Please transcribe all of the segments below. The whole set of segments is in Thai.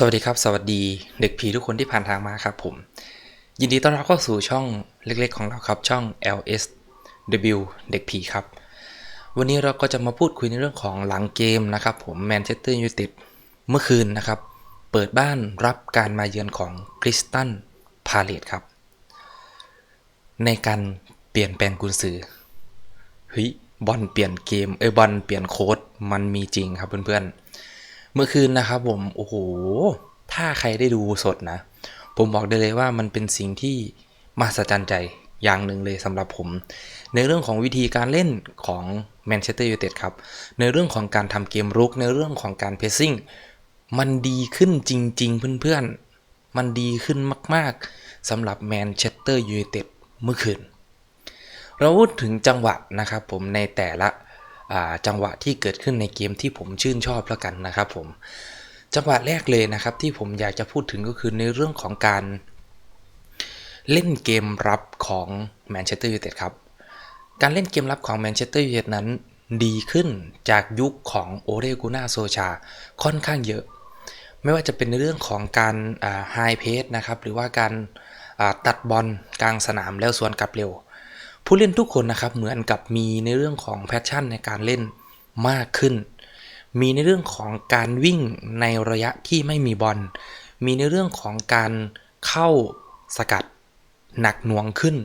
สวัสดีครับ สวัสดีเด็กผีทุกคนที่ผ่านทางมาครับผม ยินดีต้อนรับเข้าสู่ช่องเล็กๆของเราครับช่อง LSW เด็กผีครับ วันนี้เราก็จะมาพูดคุยในเรื่องของหลังเกมนะครับผมแมนเชสเตอร์ยูไนเต็ดเมื่อคืนนะครับ เปิดบ้านรับการมาเยือนของคริสตันพาเลตครับ ในการเปลี่ยนแปลงกุนซือเฮ้ยบอลเปลี่ยนเกมเอ้ยบอลเปลี่ยนโค้ดมันมีจริงครับเพื่อนๆ เมื่อคืนนะครับผมโอ้โห ถ้าใครได้ดูสดนะ ผมบอกได้เลยว่ามันเป็นสิ่งที่มหัศจรรย์ใจอย่างหนึ่งเลยสำหรับผม ในเรื่องของวิธีการเล่นของแมนเชสเตอร์ยูไนเต็ดครับ ในเรื่องของการทำเกมรุกในเรื่องของการเพสซิ่งมันดีขึ้นจริง ๆ เพื่อนๆ มันดีขึ้นมาก ๆสำหรับแมนเชสเตอร์ยูไนเต็ดเมื่อคืน เราพูดถึงจังหวะนะครับผมในแต่ละ จังหวะที่เกิดขึ้นในเกมที่ผมชื่นชอบแล้วกันนะครับผมจังหวะแรกเลยนะครับที่ผมอยากจะพูดถึงก็คือในเรื่องของการเล่นเกมรับของแมนเชสเตอร์ยูไนเต็ดครับ การเล่นเกมรับของแมนเชสเตอร์ยูไนเต็ดนั้นดีขึ้นจากยุคของโอเรกูนาโซชาค่อนข้างเยอะ ไม่ว่าจะเป็นในเรื่องของการไฮเพสนะครับหรือว่าการตัดบอลกลางสนามแล้วสวนกลับเร็ว ผู้เล่นทุกคนนะครับเหมือนกับมีในเรื่องของแพชชั่นในการเล่นมากขึ้น มีในเรื่องของการวิ่งในระยะที่ไม่มีบอล มีในเรื่องของการเข้าสกัดหนักหน่วงขึ้น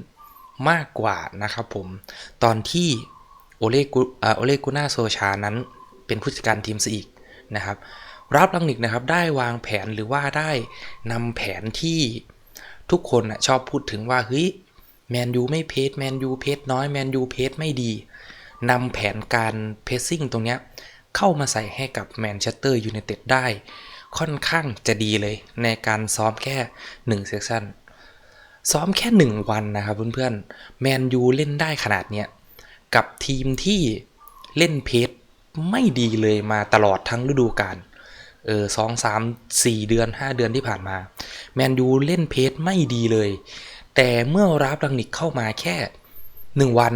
มากกว่านะครับผม ตอนที่โอเลกุโอเลกุนาโซชานั้นเป็นผู้จัดการทีมซะอีกนะครับรับลังนิกนะครับได้วางแผนหรือว่าได้นำแผนที่ทุกคนนะชอบพูดถึงว่าเฮ้ย แมนยูไม่เพจแมนยูเพจน้อยแมนยูเพจไม่ดีนำแผนการเพสซิ่งตรงเนี้ยเข้ามาใส่ให้กับแมนเชสเตอร์ยูไนเต็ดได้ ค่อนข้างจะดีเลยในการซ้อมแค่1เซสชั่นซ้อมแค่ 1 วันนะครับเพื่อนๆแมนยูเล่นได้ขนาดเนี้ยกับทีมที่เล่นเพจไม่ดีเลยมาตลอดทั้งฤดูกาลเออสองสามสี่เดือน 5 เดือนที่ผ่านมา แมนยูเล่นเพจไม่ดีเลย แต่เมื่อรับลังนิกเข้ามาแค่ 1 วัน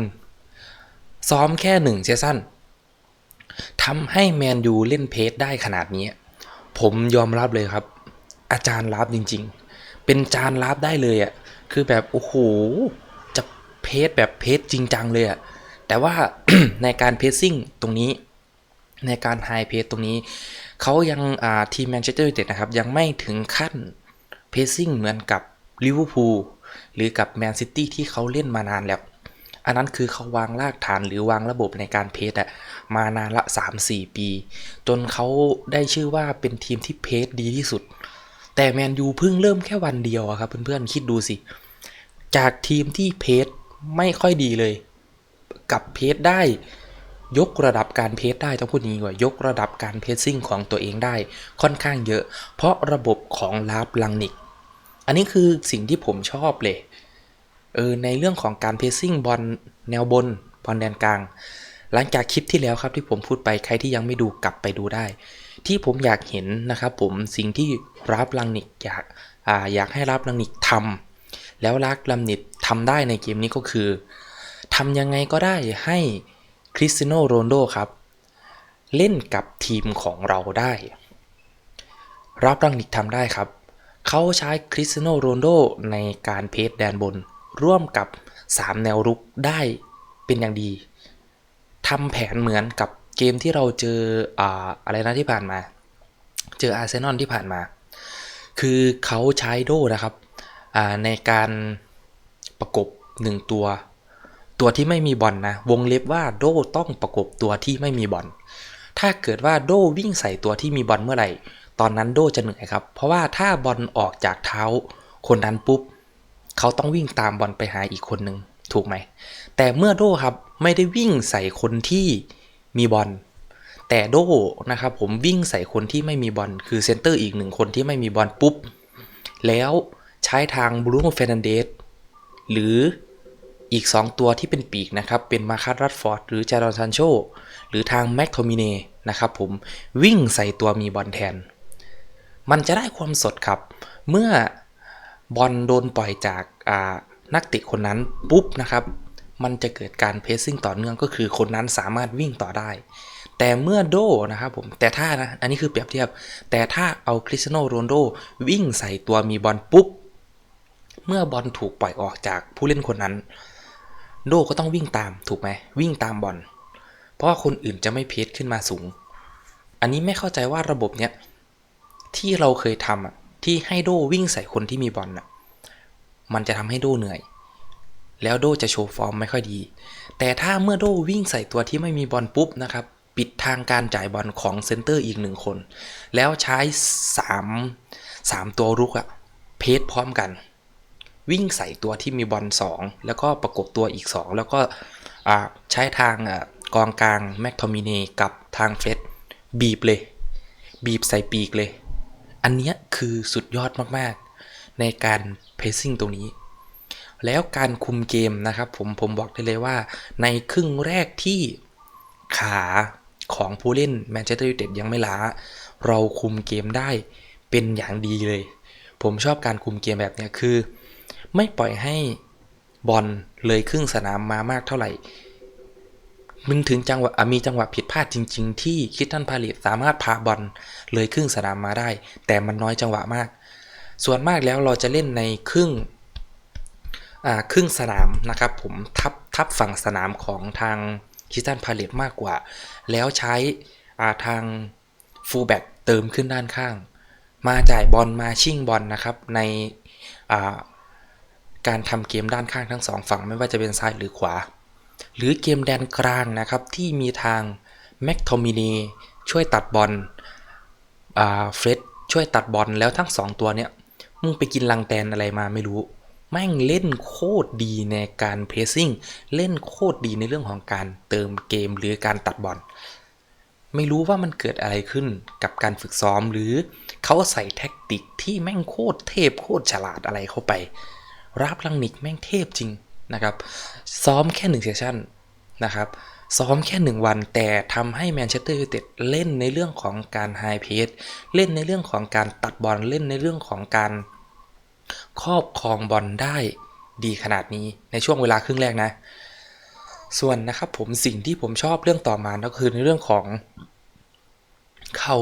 ซ้อมแค่1เซสชั่นทำให้แมนยูเล่นเพจได้ขนาดนี้ ผมยอมรับเลยครับ อาจารย์รับจริง ๆ เป็นจานรับได้เลยอะ่ะคือแบบโอ้โหจะเพจแบบเพจจริงจังเลยอะ่ะแต่ว่าในการเพจซิ่งตรงนี้ในการไฮเพจตรงนี้ เขายังอ่าทีมแมนเชสเตอร์ยูไนเต็ดนะครับ ยังไม่ถึงขั้นเพจซิ่งเหมือนกับลิเวอร์พูล หรือกับแมนซิตี้ที่เขาเล่นมานานแล้ว อันนั้นคือเขาวางรากฐานหรือวางระบบในการเพจอะมานานละ 3-4 ปี จนเขาได้ชื่อว่าเป็นทีมที่เพจดีที่สุด แต่แมนยูเพิ่งเริ่มแค่วันเดียวอะครับเพื่อนๆคิดดูสิ จากทีมที่เพจไม่ค่อยดีเลย กับเพจได้ยกระดับการเพจได้ต้องพูดอย่างนี้ว่ายกระดับการเพจซิ่งของตัวเองได้ค่อนข้างเยอะ เพราะระบบของลาบลังนิก อันนี้คือสิ่งที่ผมชอบเลย เออในเรื่องของการเพสซิ่งบอลแนวบนบอลแดนกลาง หลังจากคลิปที่แล้วครับที่ผมพูดไปใครที่ยังไม่ดูกลับไปดูได้ ที่ผมอยากเห็นนะครับผมสิ่งที่รับลังนิกอยากอ่าอยากให้รับลังนิกทำแล้วรักลังนิกทำได้ในเกมนี้ก็คือทำยังไงก็ได้ให้คริสตียโนโรนโดครับ เล่นกับทีมของเราได้ รับรังนิกทำได้ครับ เขาใช้คริสเตียโนโรนโดในการเพจแดนบน ร่วมกับ 3 แนวรุกได้เป็นอย่างดีทำแผนเหมือนกับเกมที่เราเจออ่าอะไรนะที่ผ่านมา เจออาร์เซนอลที่ผ่านมา คือเขาใช้โดนะครับในการประกบ 1 ตัว ตัวที่ไม่มีบอลนะวงเล็บว่าโดต้องประกบตัวที่ไม่มีบอลถ้าเกิดว่าโดวิ่งใส่ตัวที่มีบอลเมื่อไหร่ ตอนนั้นโดจะเหนื่อยครับ เพราะว่าถ้าบอลออกจากเท้าคนนั้นปุ๊บ เขาต้องวิ่งตามบอลไปหาอีกคนหนึ่งถูกไหม แต่เมื่อโดครับไม่ได้วิ่งใส่คนที่มีบอล แต่โดนะครับผมวิ่งใส่คนที่ไม่มีบอลคือเซนเตอร์อีกหนึ่งคนที่ไม่มีบอลปุ๊บ แล้วใช้ทางบรูโน่เฟรนันเดสหรืออีก 2 ตัวที่เป็นปีกนะครับ เป็นมาคัสรัตฟอร์ดหรือจารอนซันโชหรือทางแม็กโทมิเนนะครับผมวิ่งใส่ตัวมีบอลแทน มันจะได้ความสดครับ เมื่อบอลโดนปล่อยจากนักเตะคนนั้นปุ๊บนะครับ มันจะเกิดการเพสซิ่งต่อเนื่องก็คือคนนั้นสามารถวิ่งต่อได้ แต่เมื่อโดนะครับผมแต่ถ้านะอันนี้คือเปรียบเทียบ แต่ถ้าเอาคริสเตียโนโรนโดวิ่งใส่ตัวมีบอลปุ๊บเมื่อบอลถูกปล่อยออกจากผู้เล่นคนนั้น โดก็ต้องวิ่งตามถูกไหมวิ่งตามบอลเพราะว่าคนอื่นจะไม่เพจขึ้นมาสูง อันนี้ไม่เข้าใจว่าระบบเนี้ย ที่เราเคยทำอะที่ให้โดวิ่งใส่คนที่มีบอลอะมันจะทำให้โดเหนื่อย แล้วโดจะโชว์ฟอร์มไม่ค่อยดี แต่ถ้าเมื่อโดวิ่งใส่ตัวที่ไม่มีบอลปุ๊บนะครับ ปิดทางการจ่ายบอลของเซนเตอร์อีกหนึ่งคน แล้วใช้3 3ตัวรุกอะเพจพร้อมกัน วิ่งใส่ตัวที่มีบอล2 แล้วก็ประกบตัวอีก 2 แล้วก็ใช้ทางอกองกลางแม็กโทมิเนกับทางเฟรดบีบเลย บีบใส่ปีกเลย อันนี้คือสุดยอดมากๆ ในการเพซซิ่งตรงนี้ แล้วการคุมเกมนะครับผมผมบอกได้เลยว่า ในครึ่งแรกที่ขาของผู้เล่นแมนเชสเตอร์ยูไนเต็ดยังไม่ล้า เราคุมเกมได้เป็นอย่างดีเลย ผมชอบการคุมเกมแบบนี้คือ ไม่ปล่อยให้บอลเลยครึ่งสนามมามากเท่าไหร่ มึงถึงจังหวะมีจังหวะผิดพลาดจริง ๆ ที่คิดตันพาลิตสามารถพาบอลเลยครึ่งสนามมาได้ แต่มันน้อยจังหวะมาก ส่วนมากแล้วเราจะเล่นในครึ่งครึ่งสนามนะครับผมทับทับฝั่งสนามของทางคิสตันพาเลตมากกว่า แล้วใช้าทางฟูลแบ็กเติมขึ้นด้านข้าง มาจ่ายบอลมาชิ่งบอลนะครับในาการทำเกมด้านข้างทั้งสองฝั่งไม่ว่าจะเป็นซ้ายหรือขวา หรือเกมแดนกลางนะครับ ที่มีทางแม็กโทมินีช่วยตัดบอลเฟร็ดช่วยตัดบอลแล้วทั้งสองตัวเนี้ยมึงไปกินลังแตนอะไรมาไม่รู้ แม่งเล่นโคตรดีในการเพรสซิ่งเล่นโคตรดีในเรื่องของการเติมเกมหรือการตัดบอลไม่รู้ว่ามันเกิดอะไรขึ้นกับการฝึกซ้อมหรือเขาใส่แท็กติกที่แม่งโคตรเทพโคตรฉลาดอะไรเข้าไปรับลังนิกแม่งเทพจริง นะครับ ซ้อมแค่หนึ่งเซสชั่นนะครับซ้อมแค่หนึ่งวันแต่ทำให้แมนเชสเตอร์ยูไนเต็ดเล่นในเรื่องของการไฮเพสเล่นในเรื่องของการตัดบอลเล่นในเรื่องของการครอบครองบอลได้ดีขนาดนี้ในช่วงเวลาครึ่งแรกนะ ส่วนนะครับผมสิ่งที่ผมชอบเรื่องต่อมาก็คือในเรื่องของเขา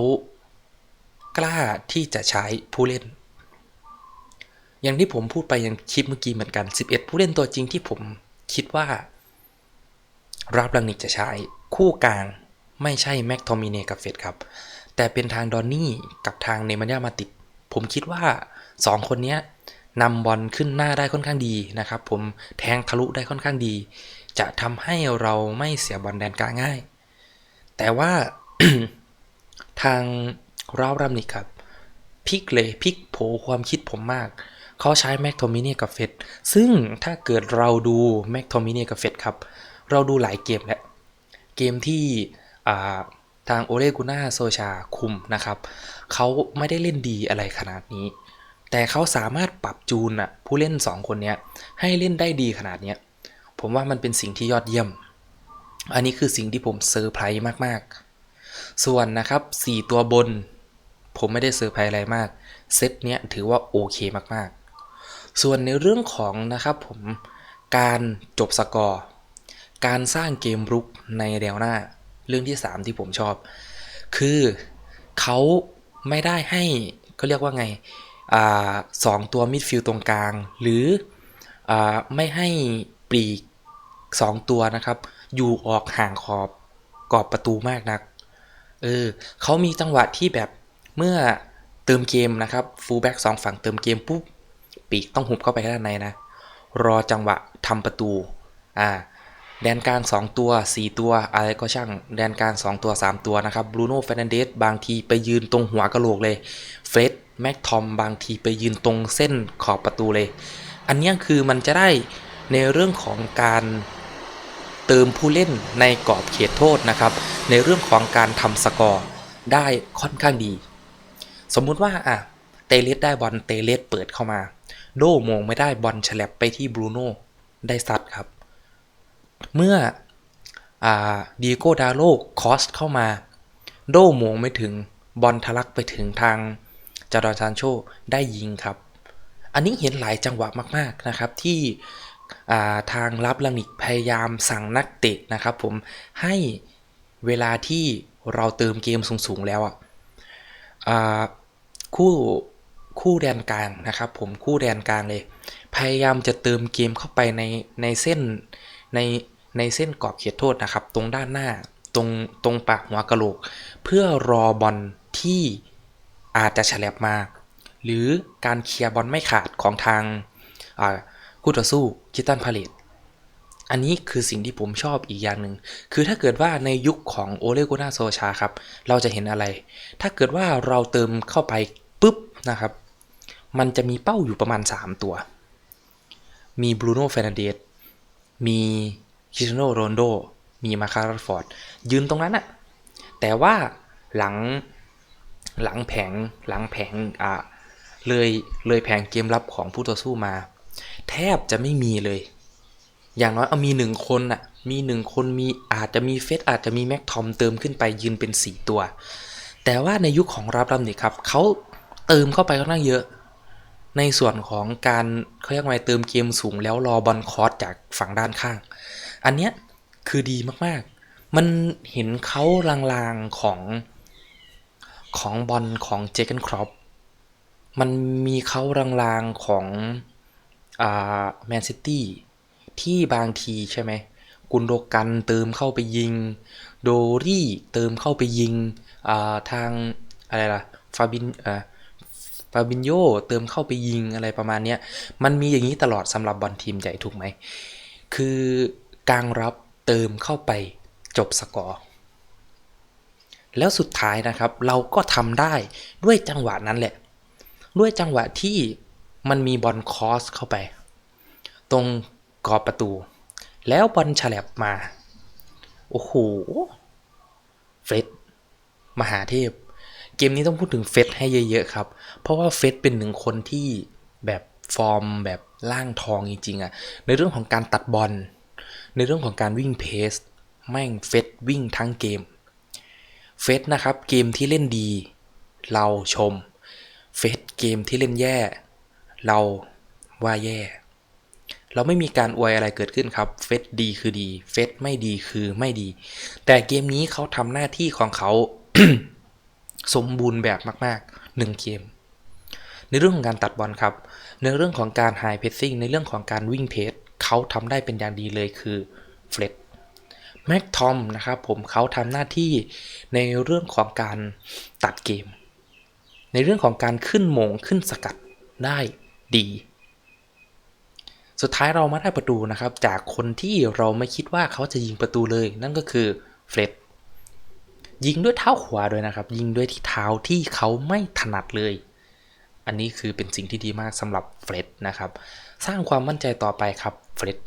กล้าที่จะใช้ผู้เล่น อย่างที่ผมพูดไปยังคลิปเมื่อกี้เหมือนกัน 11 ผู้เล่นตัวจริงที่ผมคิดว่า รับลังนิกจะใช้ คู่กลางไม่ใช่แม็กโทมิเนกับเฟดครับ แต่เป็นทางดอนนี่กับทางเนมันยามาติด ผมคิดว่า 2 คนนี้นำบอลขึ้นหน้าได้ค่อนข้างดีนะครับ ผมแทงทะลุได้ค่อนข้างดี จะทำให้เราไม่เสียบอลแดนกลางง่าย แต่ว่าทางรารัมนิกครับพลิกเลยพลิกโผความคิดผมมาก เขาใช้แม็กโทมิเนีกับเฟดซึ่งถ้าเกิดเราดูแม็กโทมิเนีกับเฟดครับ เราดูหลายเกมแล้วเกมที่ทางโอเลกุน่าโซชาคุมนะครับ เขาไม่ได้เล่นดีอะไรขนาดนี้ แต่เขาสามารถปรับจูนอะผู้เล่น 2 คนนี้ให้เล่นได้ดีขนาดนี้ผมว่ามันเป็นสิ่งที่ยอดเยี่ยม อันนี้คือสิ่งที่ผมเซอร์ไพรส์มากๆ ส่วนนะครับ 4 ตัวบน ผมไม่ได้เซอร์ไพรส์อะไรมาก เซตเนี้ยถือว่าโอเคมากๆ ส่วนในเรื่องของนะครับผมการจบสกอร์ การสร้างเกมรุกในแนวหน้า เรื่องที่ 3 ที่ผมชอบ คือเขาไม่ได้ให้เขาเรียกว่าไงอสองตัวมิดฟิลด์ตรงกลาง หรืออไม่ให้ปลีก 2 ตัวนะครับ อยู่ออกห่างขอบกรอบประตูมากนัก เออเขามีจังหวะที่แบบเมื่อเติมเกมนะครับฟูลแบ็กสองฝั่งเติมเกมปุ๊บ ปีกต้องหุบเข้าไปด้านในนะ รอจังหวะทำประตู อ่า แดนกลาง 2 ตัว 4 ตัว อะไรก็ช่าง แดนกลาง 2 ตัว 3 ตัวนะครับ บรูโน่เฟรนันเดสบางทีไปยืนตรงหัวกะโหลกเลย เฟรดแม็กทอมบางทีไปยืนตรงเส้นขอบประตูเลย อันนี้คือมันจะได้ในเรื่องของการเติมผู้เล่นในกรอบเขตโทษนะครับ ในเรื่องของการทำสกอร์ได้ค่อนข้างดี สมมุติว่าอะ เตเลสได้บอลเตเลสเปิดเข้ามา โดมงไม่ได้บอลฉลับไปที่บรูโน่ได้ซัดครับ เมื่อดีโก้ดาโลคอสเข้ามา โดมงไม่ถึงบอลทะลักไปถึงทางจาดอนซานโชได้ยิงครับ อันนี้เห็นหลายจังหวะมากๆนะครับที่ทางรับลังนิกพยายามสั่งนักเตะนะครับผมให้เวลาที่เราเติมเกมสูงๆแล้วอะคู่ คู่แดนกลางนะครับ ผมคู่แดนกลางเลย พยายามจะเติมเกมเข้าไปในในเส้นในในเส้นกรอบเขตโทษนะครับ ตรงด้านหน้าตรงตรงปากหัวกะโหลก เพื่อรอบอลที่อาจจะฉลับมา หรือการเคลียร์บอลไม่ขาดของทางคู่ต่อสู้คิตันพาเลตอันนี้คือสิ่งที่ผมชอบอีกอย่างหนึ่ง คือถ้าเกิดว่าในยุคของโอเลโกนาโซชาครับ เราจะเห็นอะไร ถ้าเกิดว่าเราเติมเข้าไปปุ๊บนะครับ มันจะมีเป้าอยู่ประมาณ 3 ตัว มีบรูโน่เฟรนเดสมีคริสเตียโนโรนโด มีมาคาร์ฟอร์ด ยืนตรงนั้นอะแต่ว่าหลังหลังแผงหลังแผงอ่าเลยเลยแผงเกมรับของผู้ต่อสู้มา แทบจะไม่มีเลย อย่างน้อยเอามีหนึ่งคนน่ะมีหนึ่งคนมีอาจจะมีเฟสอาจจะมีแม็กทอมเติมขึ้นไปยืนเป็น 4 ตัว แต่ว่าในยุคของรับลำนี่ครับเขาเติมเข้าไปค่อนข้างเยอะ ในส่วนของการเขาเรียกว่าไงเติมเกมสูงแล้วรอบอลคอสจากฝั่งด้านข้าง อันเนี้ยคือดีมากๆ มันเห็นเขาลางๆของของบอลของเจเกนครอปมันมีเขาลางๆของอ่าแมนซิตี้ที่บางทีใช่ไหมกุนโดกันเติมเข้าไปยิง โดรี่เติมเข้าไปยิงอ่าทางอะไรล่ะ ฟาบินอ่า ฟาบินโยเติมเข้าไปยิงอะไรประมาณนี้มันมีอย่างนี้ตลอดสำหรับบอลทีมใหญ่ถูกไหม คือกลางรับเติมเข้าไปจบสกอร์ แล้วสุดท้ายนะครับ เราก็ทำได้ด้วยจังหวะนั้นแหละ ด้วยจังหวะที่มันมีบอลคอสเข้าไป ตรงกรอบประตู แล้วบอลฉลับมา โอ้โห เฟร็ดมหาเทพ เกมนี้ต้องพูดถึงเฟสให้เยอะ ๆ ครับ เพราะว่าเฟสเป็นหนึ่งคนที่แบบฟอร์มแบบล่างทองจริงๆอะในเรื่องของการตัดบอล ในเรื่องของการวิ่งเพสแม่งเฟสวิ่งทั้งเกม เฟสนะครับเกมที่เล่นดี เราชม เฟสเกมที่เล่นแย่ เราว่าแย่ เราไม่มีการอวยอะไรเกิดขึ้นครับ เฟสดีคือดี เฟสไม่ดีคือไม่ดี แต่เกมนี้เขาทำหน้าที่ของเขา สมบูรณ์แบบมากๆหนึ่งเกม ในเรื่องของการตัดบอลครับ ในเรื่องของการไฮเพ s ซิ่งในเรื่องของการวิ่งเพสเขาทำได้เป็นอย่างดีเลยคือเฟล d แม็กทอมนะครับผมเขาทำหน้าที่ในเรื่องของการตัดเกม ในเรื่องของการขึ้นมงขึ้นสกัดได้ดี สุดท้ายเรามาได้ประตูนะครับ จากคนที่เราไม่คิดว่าเขาจะยิงประตูเลย นั่นก็คือเฟร็ด ยิงด้วยเท้าขวาด้วยนะครับ ยิงด้วยที่เท้าที่เขาไม่ถนัดเลย อันนี้คือเป็นสิ่งที่ดีมากสำหรับเฟร็ดนะครับ สร้างความมั่นใจต่อไปครับเฟร็ด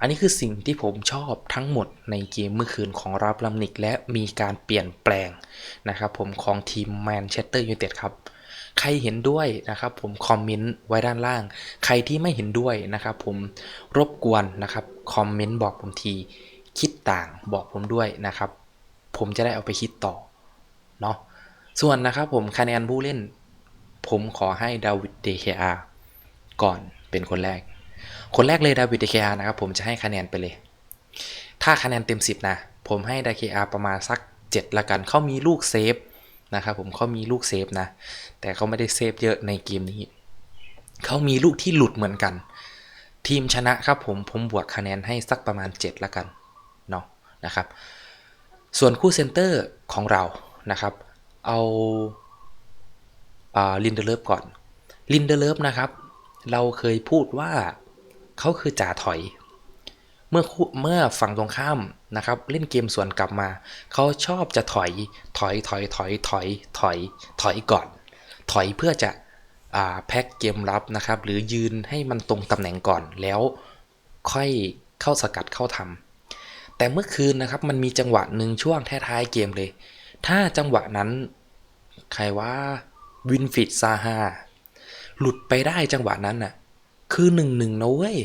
อันนี้คือสิ่งที่ผมชอบทั้งหมดในเกมเมื่อคืนของรับลัมนิกและมีการเปลี่ยนแปลงนะครับผมของทีมแมนเชสเตอร์ยูไนเต็ดครับ ใครเห็นด้วยนะครับผมคอมเมนต์ไว้ด้านล่าง ใครที่ไม่เห็นด้วยนะครับผมรบกวนนะครับคอมเมนต์บอกผมทีคิดต่างบอกผมด้วยนะครับ ผมจะได้เอาไปคิดต่อเนาะส่วนนะครับผมคะแนนผู้เล่น ผมขอให้ดาวิดเดเคอาก่อนเป็นคนแรก คนแรกเลยดาวิดเดเคอานะครับผมจะให้คะแนนไปเลย ถ้าคะแนนเต็ม 10 นะ ผมให้ดาเคอาประมาณสัก 7 ละกันเขามีลูกเซฟนะครับผมเขามีลูกเซฟนะ แต่เขาไม่ได้เซฟเยอะในเกมนี้เขามีลูกที่หลุดเหมือนกัน ทีมชนะครับผมผมบวกคะแนนให้สักประมาณ 7 ละกันเนาะนะครับ ส่วนคู่เซนเตอร์ของเรานะครับ เอาลินเดเลฟก่อนลินเดเลฟนะครับ เราเคยพูดว่าเขาคือจ่าถอย เมื่อเมื่อฝั่งตรงข้ามนะครับ เล่นเกมสวนกลับมา เขาชอบจะถอยถอยถอยถอยถอยถอยถอยก่อน ถอยเพื่อจะอแพ็กเกมรับนะครับ หรือยืนให้มันตรงตำแหน่งก่อนแล้วค่อยเข้าสกัดเข้าทำ แต่เมื่อคืนนะครับมันมีจังหวะหนึ่งช่วงท้ายๆเกมเลย ถ้าจังหวะนั้น ใครว่าวินฟิดซาฮาหลุดไปได้จังหวะนั้นน่ะ คือหนึ่งหนึ่งนะเว้ย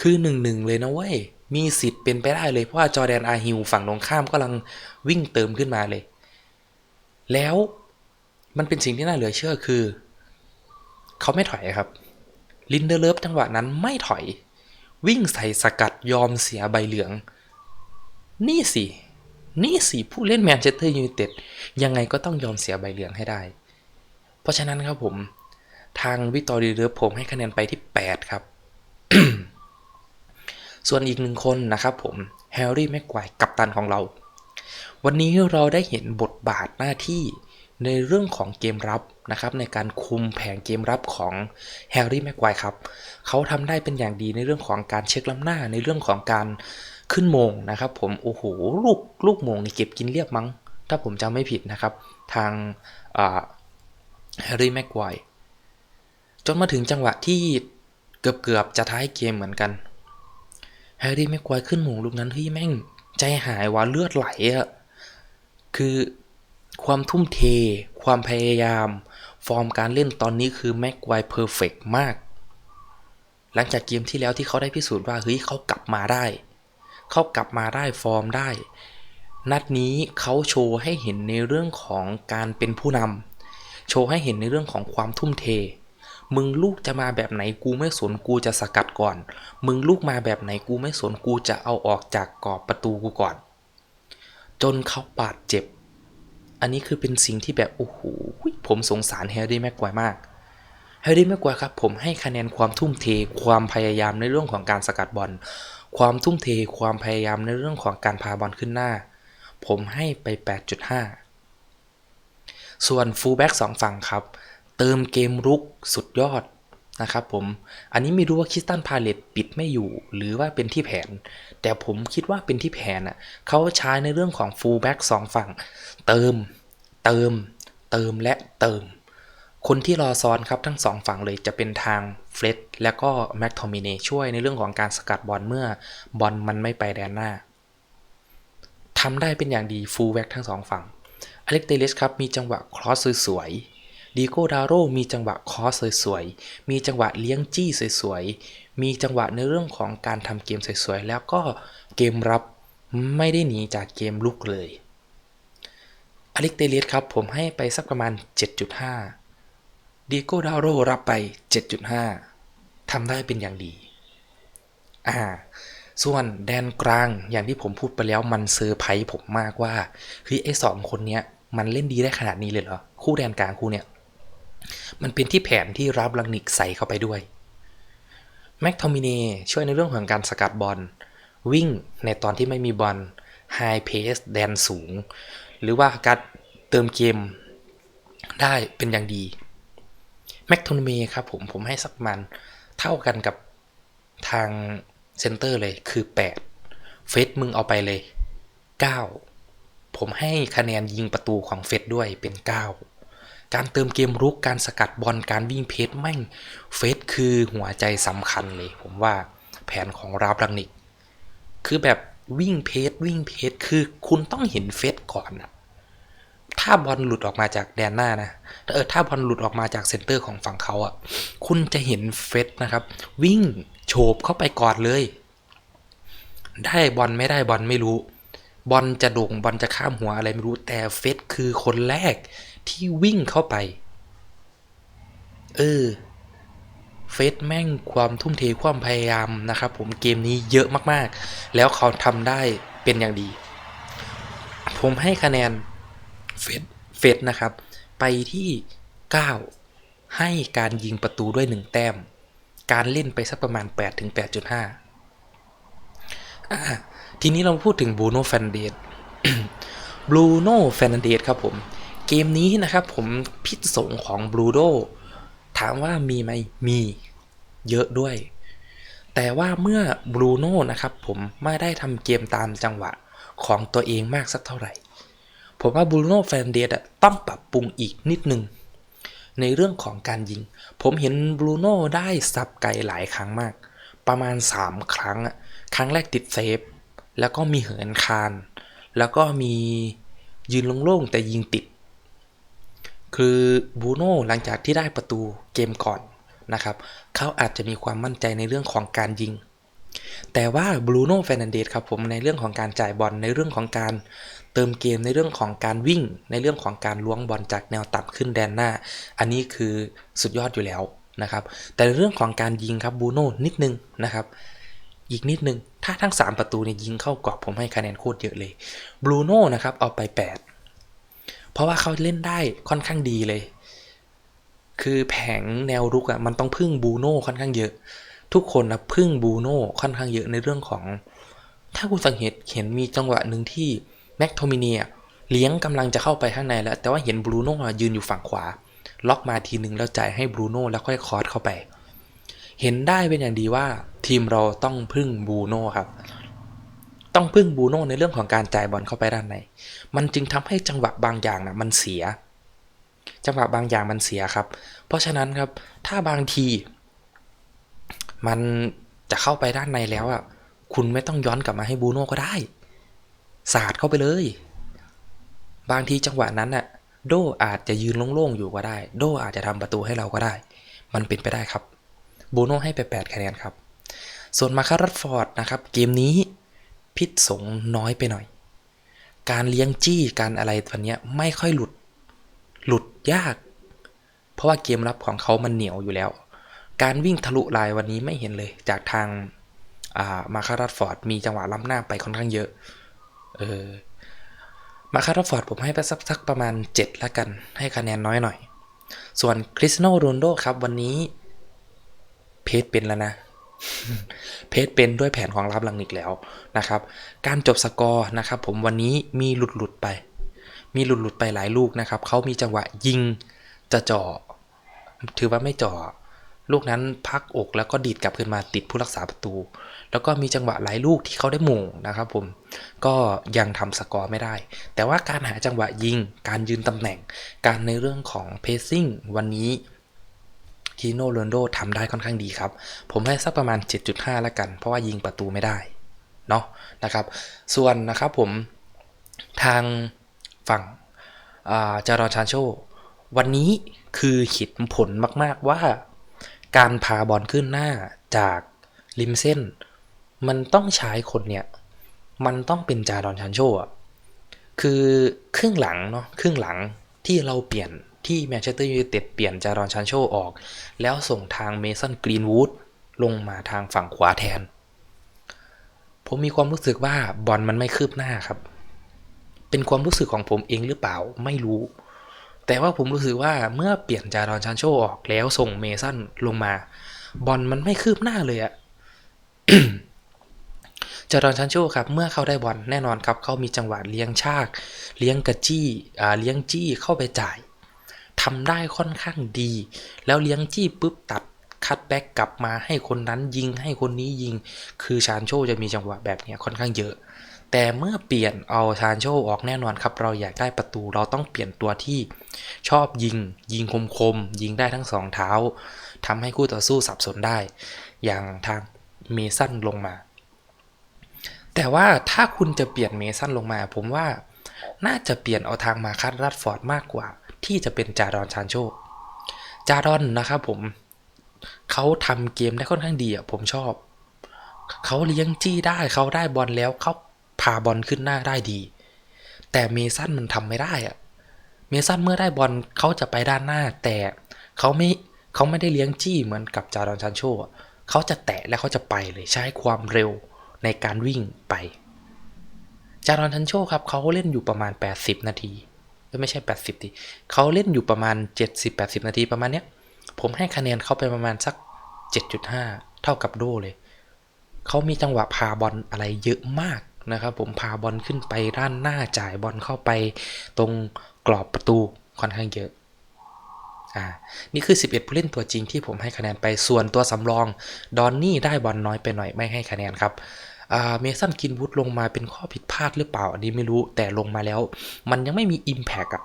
คือหนึ่งหนึ่งเลยนะเว้ย มีสิทธิ์เป็นไปได้เลยเพราะว่าจอแดนอาฮิวฝั่งตรงข้ามกำลังวิ่งเติมขึ้นมาเลย แล้วมันเป็นสิ่งที่น่าเหลือเชื่อคือ เขาไม่ถอยครับ ลินเดอร์เลิฟจังหวะนั้นไม่ถอย วิ่งใส่สกัดยอมเสียใบเหลือง นี่สิ นี่สิ ผู้เล่นแมนเชสเตอร์ยูไนเต็ดยังไงก็ต้องยอมเสียใบเหลืองให้ได้ เพราะฉะนั้นครับผม ทางวิตอรีเรือผมให้คะแนนไปที่ 8 ครับ ส่วนอีกหนึ่งคนนะครับผมแฮร์รี่แม็กไกว์กัปตันของเรา วันนี้เราได้เห็นบทบาทหน้าที่ ในเรื่องของเกมรับนะครับในการคุมแผงเกมรับของแฮร์รี่แม็กไวครับเขาทำได้เป็นอย่างดีในเรื่องของการเช็คล้ำหน้าในเรื่องของการขึ้นโมงนะครับ ผมโอ้โหลูกลูกโมงนี่เก็บกินเรียบมั้ง ถ้าผมจำไม่ผิดนะครับ ทางแฮร์รี่แม็กไวจนมาถึงจังหวะที่เกือบเกือบจะท้ายเกมเหมือนกันแฮร์รี่แม็กไวขึ้นโมงลูกนั้นเฮ้ยแม่งใจหายว่าเลือดไหลอะคือ ความทุ่มเท ความพยายาม ฟอร์มการเล่นตอนนี้คือแม็กไกว์เพอร์เฟกมาก หลังจากเกมที่แล้วที่เขาได้พิสูจน์ว่าเฮ้ยเขากลับมาได้ เขากลับมาได้ฟอร์มได้ นัดนี้เขาโชว์ให้เห็นในเรื่องของการเป็นผู้นำโชว์ให้เห็นในเรื่องของความทุ่มเท มึงลูกจะมาแบบไหนกูไม่สนกูจะสกัดก่อน มึงลูกมาแบบไหนกูไม่สนกูจะเอาออกจากกรอบประตูกูก่อน จนเขาบาดเจ็บ อันนี้คือเป็นสิ่งที่แบบโอ้โหผมสงสารแฮร์รี่แม็กไกวร์มากแฮร์รี่แม็กไกวร์ครับผมให้คะแนนความทุ่มเทความพยายามในเรื่องของการสกัดบอล ความทุ่มเทความพยายามในเรื่องของการพาบอลขึ้นหน้า ผมให้ไป 8.5 ส่วนฟูลแบ็กสองฝั่งครับ เติมเกมรุกสุดยอด นะครับผม อันนี้ไม่รู้ว่าคริสตันพาเลตปิดไม่อยู่ หรือว่าเป็นที่แผน แต่ผมคิดว่าเป็นที่แผนอะเขาใช้ในเรื่องของฟูลแบ็กสองฝั่ง เติม เติม เติมและเติม คนที่รอซ้อนครับทั้งสองฝั่งเลยจะเป็นทางเฟรดและก็แม็กโทมิเนช่วยในเรื่องของการสกัดบอลเมื่อบอลมันไม่ไปแดนหน้าทำได้เป็นอย่างดีฟูลแบ็กทั้งสองฝั่งอเล็กเตเลสครับมีจังหวะครอสสวย ดีโกดาโรมีจังหวะคอสสวยๆ มีจังหวะเลี้ยงจี้สวยๆ มีจังหวะในเรื่องของการทำเกมสวยๆ แล้วก็เกมรับไม่ได้หนีจากเกมลุกเลยอเล็กเตเลสครับผมให้ไปสักประมาณ 7.5ดีโก้ดาโร่รับไป 7.5 ทำได้เป็นอย่างดี อ่าส่วนแดนกลางอย่างที่ผมพูดไปแล้วมันเซอร์ไพรส์ผมมากว่าเฮ้ยไอ้สองคนเนี้ยมันเล่นดีได้ขนาดนี้เลยเหรอ คู่แดนกลางคู่เนี้ย มันเป็นที่แผนที่รับลังนิกใส่เข้าไปด้วยแม็กทอมิเนช่วยในเรื่องของการสกัดบอล วิ่งในตอนที่ไม่มีบอลไฮเพสแดนสูง หรือว่าการเติมเกมได้เป็นอย่างดีแม็กโทนเมครับผมผมให้สักมาณเท่ากันกับทางเซนเตอร์เลยคือ 8 เฟสมึงเอาไปเลย 9 ผมให้คะแนนยิงประตูของเฟสด้วยเป็น 9 การเติมเกมรุกการสกัดบอลการวิ่งเพจแม่งเฟสคือหัวใจสำคัญเลย ผมว่าแผนของราบรังนิก คือแบบวิ่งเพจวิ่งเพจคือคุณต้องเห็นเฟสก่อนอะถ้าบอลหลุดออกมาจากแดนหน้านะเออถ้าบอลหลุดออกมาจากเซนเตอร์ของฝั่งเขาอะคุณจะเห็นเฟสนะครับ วิ่งโฉบเข้าไปกอดเลย ได้บอลไม่ได้บอลไม่รู้บอลจะโด่งบอลจะข้ามหัวอะไรไม่รู้แต่เฟสคือคนแรก ที่วิ่งเข้าไป เออ เฟสแม่งความทุ่มเทความพยายามนะครับ ผมเกมนี้เยอะมากๆ แล้วเขาทำได้เป็นอย่างดี ผมให้คะแนนเฟดเฟดนะครับ ไปที่ 9 ให้การยิงประตูด้วย 1 แต้ม การเล่นไปสักประมาณ 8 ถึง 8.5อ่าทีนี้เราพูดถึงบูโน่แฟนเดสบรูโน่แฟนเดสครับผม เกมนี้นะครับผมพิษสงของบรูโน่ถามว่ามีไหมมีเยอะด้วย แต่ว่าเมื่อบรูโน่นะครับผมไม่ได้ทำเกมตามจังหวะของตัวเองมากสักเท่าไหร่ ผมว่าบรูโน่แฟนเดสต้องปรับปรุงอีกนิดนึง ในเรื่องของการยิง ผมเห็นบรูโน่ได้สับไก่หลายครั้งมาก ประมาณ 3 ครั้ง ครั้งแรกติดเซฟ แล้วก็มีเหินคาน แล้วก็มียืนโล่งๆแต่ยิงติด คือบูโน่หลังจากที่ได้ประตูเกมก่อนนะครับเขาอาจจะมีความมั่นใจในเรื่องของการยิง แต่ว่าบรูโน่เฟรนันเดสครับผมในเรื่องของการจ่ายบอลในเรื่องของการเติมเกมในเรื่องของการวิ่ง ในเรื่องของการล้วงบอลจากแนวต่ำขึ้นแดนหน้า อันนี้คือสุดยอดอยู่แล้วนะครับ แต่ในเรื่องของการยิงครับบูโน่นิดนึงนะครับ อีกนิดนึง ถ้าทั้ง 3 ประตูเนี่ยยิงเข้ากรอบผมให้คะแนนโคตรเยอะเลยบรูโน่นะครับเอาไป 8 เพราะว่าเขาเล่นได้ค่อนข้างดีเลย คือแผงแนวรุกอะ่ะมันต้องพึ่งบูโน่ค่อนข้างเยอะ ทุกคนนะพึ่งบูโน่ค่อนข้างเยอะในเรื่องของ ถ้าคุณสังเกตเห็นมีจังหวะหนึ่งที่แม็กโทมิเนียเลี้ยงกำลังจะเข้าไปข้างในแล้ว แต่ว่าเห็นบรูโน่ยืนอยู่ฝั่งขวา ล็อกมาทีหนึ่งแล้วจ่ายให้บรูโน่แล้วค่อยคอร์สเข้าไป เห็นได้เป็นอย่างดีว่าทีมเราต้องพึ่งบรูโน่ครับ ต้องพึ่งบูโน่ในเรื่องของการจ่ายบอลเข้าไปด้านใน มันจึงทำให้จังหวะบางอย่างนะมันเสีย จังหวะบางอย่างมันเสียครับ เพราะฉะนั้นครับถ้าบางที มันจะเข้าไปด้านในแล้วอะคุณไม่ต้องย้อนกลับมาให้บูโน่ก็ได้ สาดเข้าไปเลย บางทีจังหวะนั้นน่ะ โดอาจจะยืนโล่งๆอยู่ก็ได้ โดอาจจะทำประตูให้เราก็ได้ มันเป็นไปได้ครับ บูโน่ให้ไป 8 คะแนนครับ ส่วนมาคารัตฟอร์ดนะครับ เกมนี้ พิษสงน้อยไปหน่อย การเลี้ยงจี้การอะไรวันเนี้ยไม่ค่อยหลุด หลุดยาก เพราะว่าเกมรับของเขามันเหนียวอยู่แล้ว การวิ่งทะลุลายวันนี้ไม่เห็นเลย จากทางมาคารัตฟอร์ดมีจังหวะล้ำหน้าไปค่อนข้างเยอะ เออ มาคาร์ฟอร์ดผมให้ไปสักสักประมาณ7แล้วกัน ให้คะแนนน้อยหน่อย ส่วนคริสโนโรนโดครับวันนี้เพจเป็นแล้วนะ เพจเป็นด้วยแผนของรับลังนิกแล้วนะครับ การจบสกอร์นะครับ ผมวันนี้มีหลุดหลุดไป มีหลุดหลุดไปหลายลูกนะครับเขามีจังหวะยิงจะจ่อถือว่าไม่จ่อลูกนั้นพักอกแล้วก็ดีดกลับขึ้นมาติดผู้รักษาประตู แล้วก็มีจังหวะหลายลูกที่เขาได้หม่งนะครับผมก็ยังทำสกอร์ไม่ได้ แต่ว่าการหาจังหวะยิง การยืนตำแหน่ง การในเรื่องของเพซซิ่งวันนี้ คีโนโรนโดทำได้ค่อนข้างดีครับ ผมให้สักประมาณ 7.5 แล้วกัน เพราะว่ายิงประตูไม่ได้เนาะนะครับ ส่วนนะครับผมทางฝั่งจารอนชานโช วันนี้คือขิดผลมาก ๆ ว่า การพาบอลขึ้นหน้าจากริมเส้น มันต้องใช้คนเนี่ย มันต้องเป็นจารอนชันโชอะคือครึ่งหลังเนาะครึ่งหลังที่เราเปลี่ยน ที่แมนเชสเตอร์ยูไนเต็ดเปลี่ยนจารอนชันโชออก แล้วส่งทางเมสันกรีนวูดลงมาทางฝั่งขวาแทน ผมมีความรู้สึกว่าบอลมันไม่คืบหน้าครับ เป็นความรู้สึกของผมเองหรือเปล่าไม่รู้ แต่ว่าผมรู้สึกว่าเมื่อเปลี่ยนจารอนชันโชออกแล้วส่งเมสันลงมา บอลมันไม่คืบหน้าเลยอะจารอนชันโชครับ เมื่อเขาได้บอลแน่นอนครับ เขามีจังหวะเลี้ยงชาก เลี้ยงกระจี้เลี้ยงจี้เข้าไปจ่าย ทำได้ค่อนข้างดี แล้วเลี้ยงจี้ปุ๊บตัดคัดแบ็กกลับมาให้คนนั้นยิงให้คนนี้ยิง คือชานโชจะมีจังหวะแบบนี้ค่อนข้างเยอะ แต่เมื่อเปลี่ยนเอาชานโชออกแน่นอนครับ เราอยากได้ประตูเราต้องเปลี่ยนตัวที่ชอบยิง ยิงคมคมยิงได้ทั้งสองเท้าทำให้คู่ต่อสู้สับสนได้ อย่างทางเมสันลงมา แต่ว่าถ้าคุณจะเปลี่ยนเมสันลงมา ผมว่าน่าจะเปลี่ยนเอาทางมาคัตรัดฟอร์ดมากกว่า ที่จะเป็นจารอนชานโชจารอนนะครับผมเขาทำเกมได้ค่อนข้างดีอะผมชอบ เขาเลี้ยงจี้ได้เขาได้บอลแล้วเขาพาบอลขึ้นหน้าได้ดี แต่เมสันมันทำไม่ได้อะเมสันเมื่อได้บอลเขาจะไปด้านหน้า แต่เขาไม่เขาไม่ได้เลี้ยงจี้เหมือนกับจารอนชันโชเขาจะแตะแล้วเขาจะไปเลยใช้ความเร็วในการวิ่งไป จารอนชันโชครับเขาเล่นอยู่ประมาณ 80 นาที ไม่ใช่ 80ทีเขาเล่นอยู่ประมาณ 70-80 นาทีประมาณเนี้ย ผมให้คะแนนเขาไปประมาณสัก 7.5 เท่ากับโดเลย เขามีจังหวะพาบอลอะไรเยอะมากนะครับ ผมพาบอลขึ้นไปด้านหน้าจ่ายบอลเข้าไปตรงกรอบประตูค่อนข้างเยอะอ่านี่คือ 11 ผู้เล่นตัวจริงที่ผมให้คะแนนไปส่วนตัวสำรอง ดอนนี่ได้บอลน้อยไปหน่อยไม่ให้คะแนนครับ เมสันกินวูดลงมาเป็นข้อผิดพลาดหรือเปล่า อันนี้ไม่รู้แต่ลงมาแล้ว มันยังไม่มี Impact อะ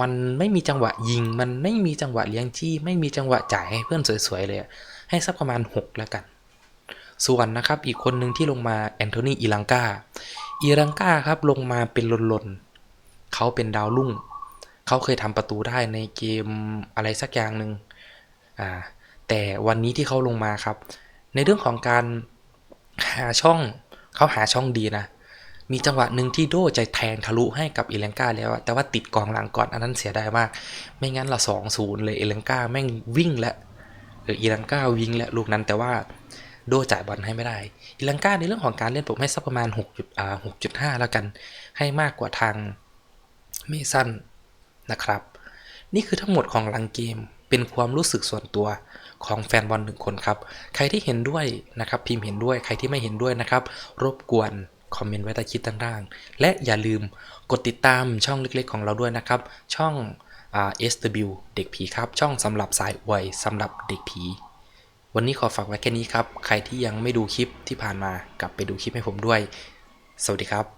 มันไม่มีจังหวะยิง มันไม่มีจังหวะเลี้ยงจี้ ไม่มีจังหวะจ่ายให้เพื่อนสวยๆเลยให้สักประมาณ 6 แล้วกัน ส่วนนะครับอีกคนหนึ่งที่ลงมาแอนโทนีอีลังกาอีลังกาครับลงมาเป็นลนๆเขาเป็นดาวรุ่ง เขาเคยทำประตูได้ในเกมอะไรสักอย่างหนึ่งแต่วันนี้ที่เขาลงมาครับ ในเรื่องของการ หาช่องเขาหาช่องดีนะ มีจังหวะหนึ่งที่โดจแทงทะลุให้กับเอเลนกาแล้วแต่ว่าติดกองหลังก่อนอันนั้นเสียดายมาก ไม่งั้นเราสองศูนย์เลยเอเลนกาแม่งวิ่งแล้วเอออีลังกาวิ่งแล้วลูกนั้นแต่ว่าโดจ่ายบอลให้ไม่ได้อิลังกาในเรื่องของการเล่นผมให้สักประมาณ6จุดอ่า6.5แล้วกัน ให้มากกว่าทางเมสันนะครับ นี่คือทั้งหมดของลังเกมเป็นความรู้สึกส่วนตัว ของแฟนบอลหนึ่งคนครับ ใครที่เห็นด้วยนะครับพิมพ์เห็นด้วย ใครที่ไม่เห็นด้วยนะครับ รบกวนคอมเมนต์ไว้ใต้คลิปด้านล่างและอย่าลืมกดติดตามช่องเล็กๆ ของเราด้วยนะครับ ช่อง SW เด็กผีครับ ช่องสำหรับสายอวยสำหรับเด็กผี วันนี้ขอฝากไว้แค่นี้ครับ ใครที่ยังไม่ดูคลิปที่ผ่านมากลับไปดูคลิปให้ผมด้วย สวัสดีครับ